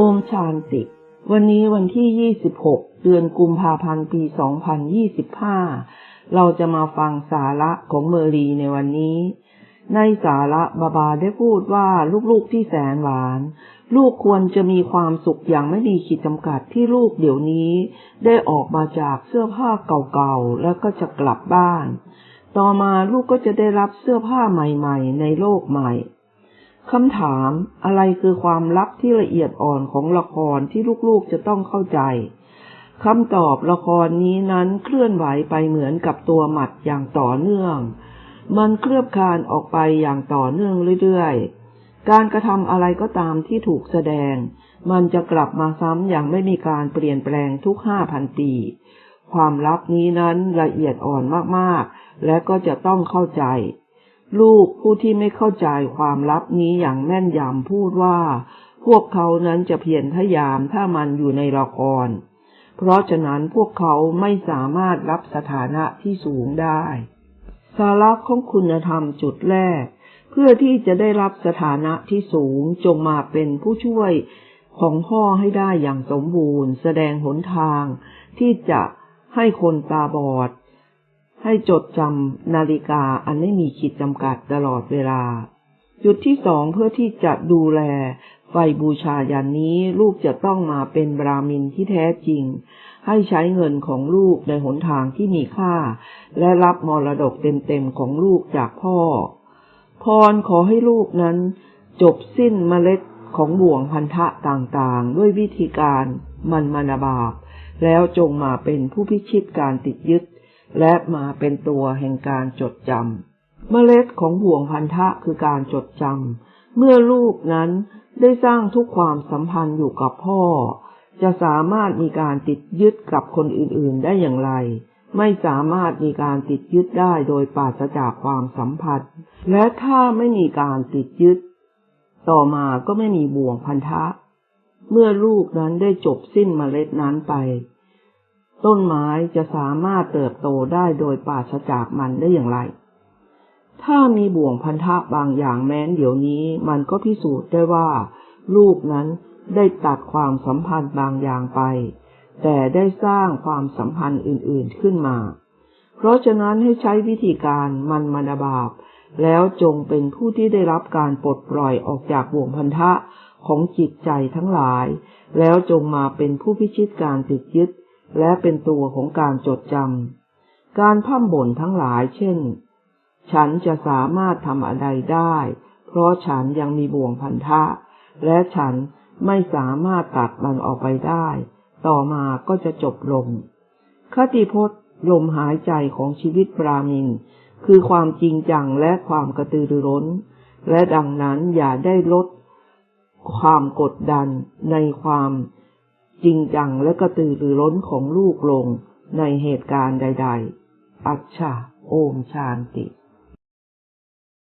โอมชานติ วันนี้วันที่ 26 เดือนกุมภาพันธ์ ปี 2025 เราจะมาฟังสาระของเมอรีในวันนี้ ในสาระบาบาได้พูดว่าลูกๆที่แสนหวาน ลูกควรจะมีความสุขอย่างไม่มีขีดจำกัดที่ลูกเดี๋ยวนี้ ได้ออกมาจากเสื้อผ้าเก่าๆ แล้วก็จะกลับบ้าน ต่อมาลูกก็จะได้รับเสื้อผ้าใหม่ ๆ ในโลกใหม่ คำถามอะไรคือความลับที่ละเอียดอ่อนของละครที่ลูกๆจะต้องเข้าใจคำตอบละครนี้นั้นเคลื่อนไหวไปเหมือนกับตัวหมัดอย่างต่อเนื่อง มันเคลือบคานออกไปอย่างต่อเนื่องเรื่อยๆ การกระทำอะไรก็ตามที่ถูกแสดง มันจะกลับมาซ้ำอย่างไม่มีการเปลี่ยนแปลงทุกห้าพันปี ความลับนี้นั้นละเอียดอ่อนมากๆ และก็จะต้องเข้าใจ ลูกผู้ที่ไม่เข้าใจความลับนี้อย่างแม่นยำพูดว่า พวกเขานั้นจะเพียรพยายามถ้ามันอยู่ในละคร เพราะฉะนั้นพวกเขาไม่สามารถรับสถานะที่สูงได้ สาระของคุณธรรมจุดแรก เพื่อที่จะได้รับสถานะที่สูงจงมาเป็นผู้ช่วยของพ่อให้ได้อย่างสมบูรณ์ แสดงหนทางที่จะให้คนตาบอด ให้จดจำนาฬิกาอันไม่มีขีดจำกัดตลอดเวลา จุดที่สองเพื่อที่จะดูแลไฟบูชายันนี้ลูกจะต้องมาเป็นบรามินที่แท้จริง ให้ใช้เงินของลูกในหนทางที่มีค่า และรับมรดกเต็มๆของลูกจากพ่อ พรขอให้ลูกนั้น จบสิ้นเมล็ดของบ่วงพันธะต่างๆ ด้วยวิธีการมันมนาบาปแล้วจงมาเป็นผู้พิชิตการติดยึด และมาเป็นตัวแห่งการจดจำเมล็ดของห่วงพันธะคือการจดจำเมื่อลูกนั้นได้สร้างทุกความสัมพันธ์อยู่กับพ่อ จะสามารถมีการติดยึดกับคนอื่นๆได้อย่างไร ไม่สามารถมีการติดยึดได้โดยปราศจากความสัมพันธ์ และถ้าไม่มีการติดยึด ต่อมาก็ไม่มีบ่วงพันธะ เมื่อลูกนั้นได้จบสิ้นเมล็ดนั้นไป ต้นไม้จะสามารถเติบโตได้โดยปราศจากมันได้อย่างไร ถ้ามีบ่วงพันธะบางอย่างแม้นเดี๋ยวนี้มันก็พิสูจน์ได้ว่า ลูกนั้นได้ตัดความสัมพันธ์บางอย่างไป แต่ได้สร้างความสัมพันธ์อื่นๆขึ้นมา เพราะฉะนั้นให้ใช้วิธีการมันมนาบาปแล้วจงเป็นผู้ที่ได้รับการปลดปล่อยออกจากบ่วงพันธะของจิตใจทั้งหลาย แล้วจงมาเป็นผู้พิชิตการติดยึด และเป็นตัวของการจดจำ การพ่ำบ่นทั้งหลายเช่น ฉันจะสามารถทำอะไรได้ เพราะฉันยังมีบ่วงพันธะ และฉันไม่สามารถตัดมันออกไปได้ ต่อมาก็จะจบลง คติพจน์ลมหายใจของชีวิตปรามิน คือความจริงจังและความกระตือรือร้น และดังนั้นอย่าได้ลดความกดดันในความ จริงจังและกระตือรือร้นของลูกลงในเหตุการณ์ใด ๆ อัจฉาโอมชานติ